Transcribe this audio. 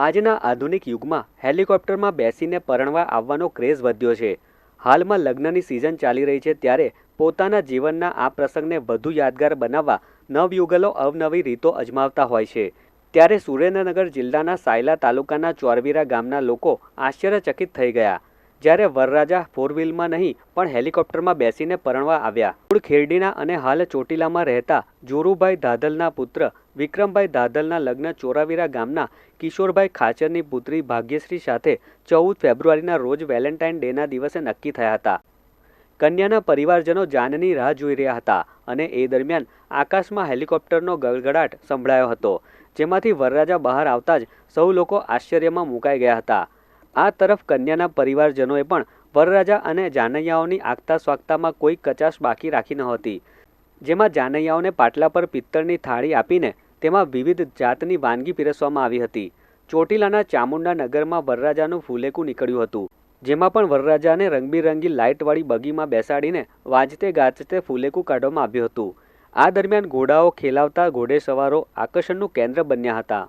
આજના આધુનિક યુગમાં હેલિકોપ્ટરમાં બેસીને પરણવા આવવાનો ક્રેઝ વધ્યો છે. હાલમાં લગ્નની સિઝન ચાલી રહી છે ત્યારે પોતાના જીવનના આ પ્રસંગને વધુ યાદગાર બનાવવા નવયુગલો અવનવી રીતો અજમાવતા હોય છે. ત્યારે સુરેન્દ્રનગર જિલ્લાના સાયલા તાલુકાના ચોરવીરા ગામના લોકો આશ્ચર્યચકિત થઈ ગયા. જ્યારે વરરાજા ફોર વ્હીલમાં નહીં, પણ હેલિકોપ્ટરમાં બેસીને પરણવા આવ્યા. મૂળ ખેરડીના અને હાલ ચોટીલામાં રહેતા જોરુભાઈ ધાધલના પુત્ર વિક્રમભાઈ ધાધલના લગ્ન ચોરાવીરા ગામના કિશોરભાઈ ખાચરની પુત્રી ભાગ્યશ્રી સાથે ચૌદ ફેબ્રુઆરીના રોજ વેલેન્ટાઇન ડેના દિવસે નક્કી થયા હતા. કન્યાના પરિવારજનો જાનની રાહ જોઈ રહ્યા હતા અને એ દરમિયાન આકાશમાં હેલિકોપ્ટરનો ગળગડાટ સંભળાયો હતો, જેમાંથી વરરાજા બહાર આવતા જ સૌ લોકો આશ્ચર્યમાં મુકાઈ ગયા હતા. આ તરફ કન્યાના પરિવારજનોએ પણ વરરાજા અને જાનૈયાઓની આગતા સ્વાગતામાં કોઈ કચાશ બાકી રાખી નહોતી જેમાં જાનૈયાઓને પાટલા પર પિત્તળની થાળી આપીને તેમાં વિવિધ જાતની વાનગી પીરસવામાં આવી હતી. ચોટીલાના ચામુંડા નગરમાં વરરાજાનું ફૂલેકું નીકળ્યું હતું, જેમાં પણ વરરાજાને રંગબેરંગી લાઇટવાળી બગીમાં બેસાડીને વાજતે ગાજતે ફૂલેકું કાઢવામાં આવ્યું હતું. આ દરમિયાન ઘોડાઓ ખેલાવતા ઘોડેસવારો આકર્ષણનું કેન્દ્ર બન્યા હતા.